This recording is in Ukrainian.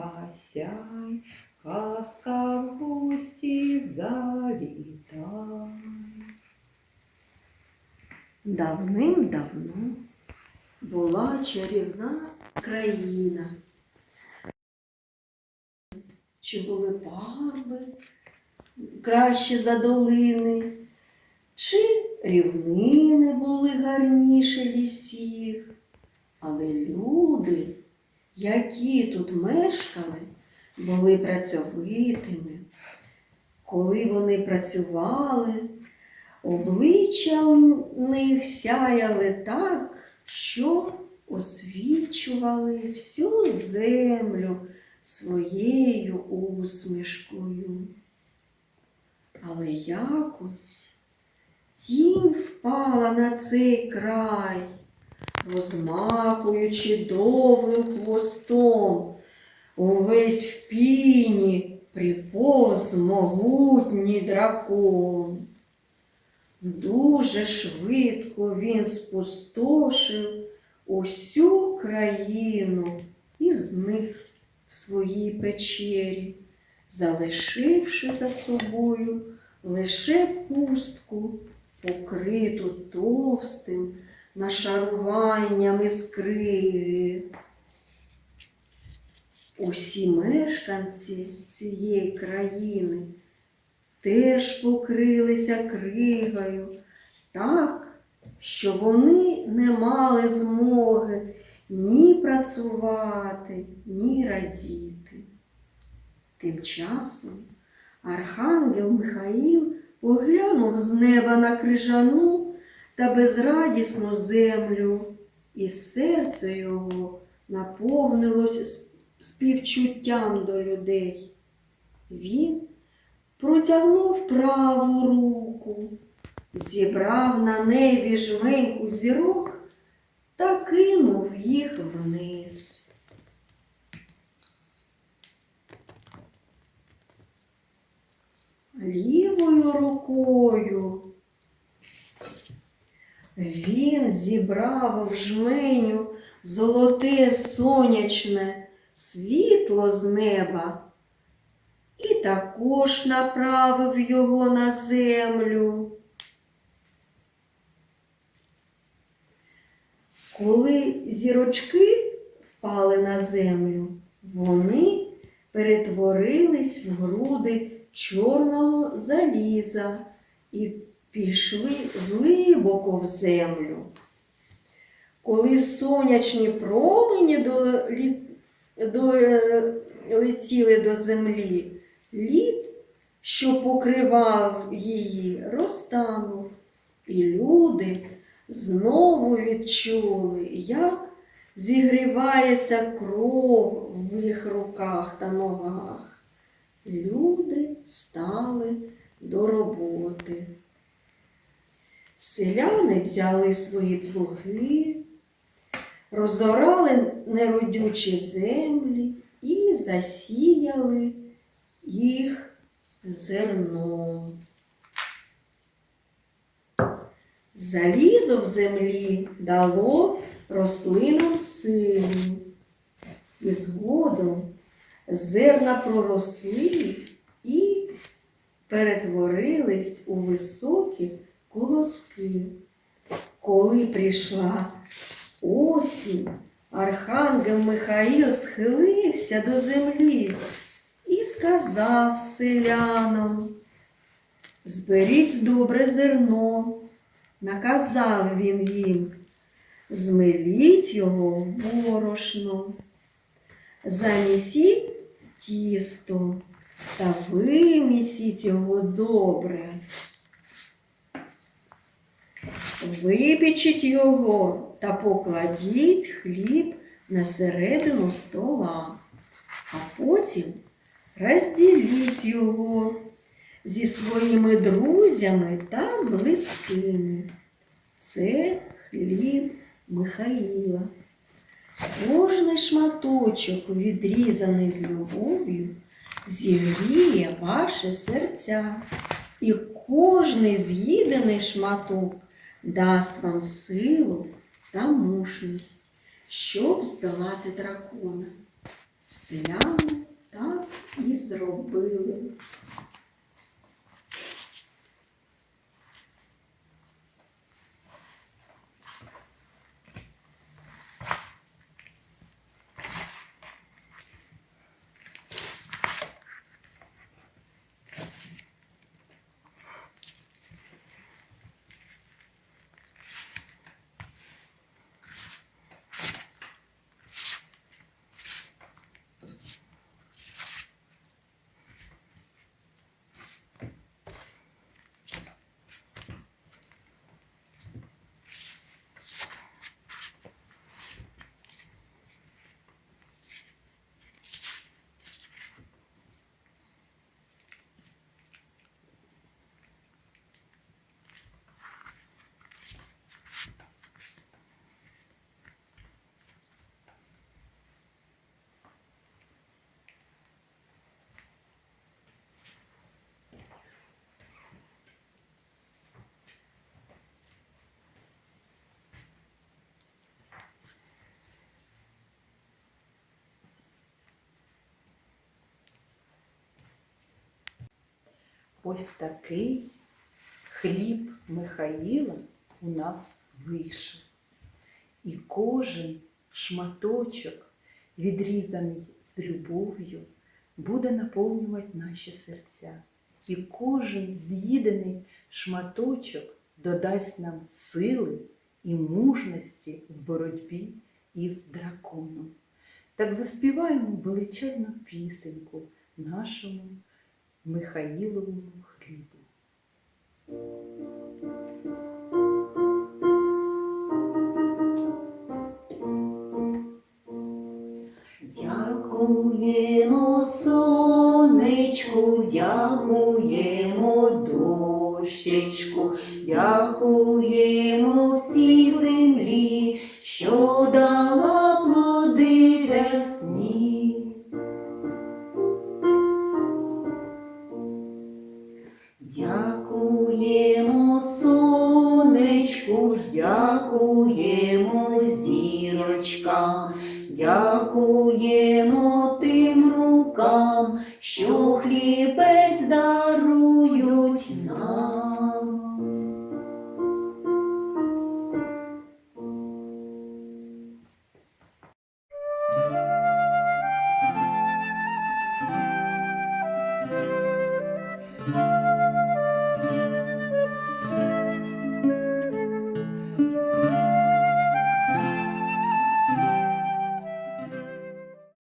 гасяй, казка в гості завітай. Давним-давно була чарівна країна. Чи були парби краще за долини, чи рівнини були гарніше лісів, але люди, які тут мешкали, були працьовитими. Коли вони працювали, Обличчя у них сяяли так, що освічували всю землю своєю усмішкою. Але якось тінь впала на цей край, розмахуючи довгим хвостом, увесь в піні приповз могутній дракон. Дуже швидко він спустошив усю країну і зник в своїй печері, залишивши за собою лише пустку, покриту товстим нашаруванням із криги. Усі мешканці цієї країни теж покрилися кригою так, що вони не мали змоги ні працювати, ні радіти. Тим часом архангел Михаїл поглянув з неба на крижану та безрадісну землю, і серце його наповнилось співчуттям до людей. Він протягнув праву руку, зібрав на небі жменьку зірок та кинув їх вниз. Лівою рукою він зібрав в жменю золоте сонячне світло з неба і також направив його на землю. Коли зірочки впали на землю, вони перетворились в груди чорного заліза і пішли глибоко в землю. Коли сонячні промені долетіли до землі, лід, що покривав її, розтанув, і люди знову відчули, як зігрівається кров в їх руках та ногах. Люди стали до роботи. Селяни взяли свої плуги, розорали неродючі землі і засіяли їх зерном. Залізо в землі дало рослинам силу, і згодом зерна проросли і перетворились у високі колоски. Коли прийшла осінь, архангел Михаїл схилився до землі і сказав селянам, зберіть добре зерно, наказав він їм, змеліть його в борошно, замісіть тісто та вимісіть його добре. Випічіть його та покладіть хліб на середину стола, а потім розділіть його зі своїми друзями та близькими. Це хліб Михаїла. Кожний шматочок, відрізаний з любов'ю, зігріє ваше серця, і кожний з'їдений шматок дасть вам силу та мужність, щоб здолати дракона. Селяни так і зробили. Ось такий хліб Михаїла у нас вийшов. І кожен шматочок, відрізаний з любов'ю, буде наповнювати наші серця. І кожен з'їдений шматочок додасть нам сили і мужності в боротьбі із драконом. Так заспіваємо величезну пісеньку нашому Михаїловому хлібу. Дякуємо сонечку, дякуємо дощечку, дякуємо тим рукам, що хлібець дарують нам. Дякуємо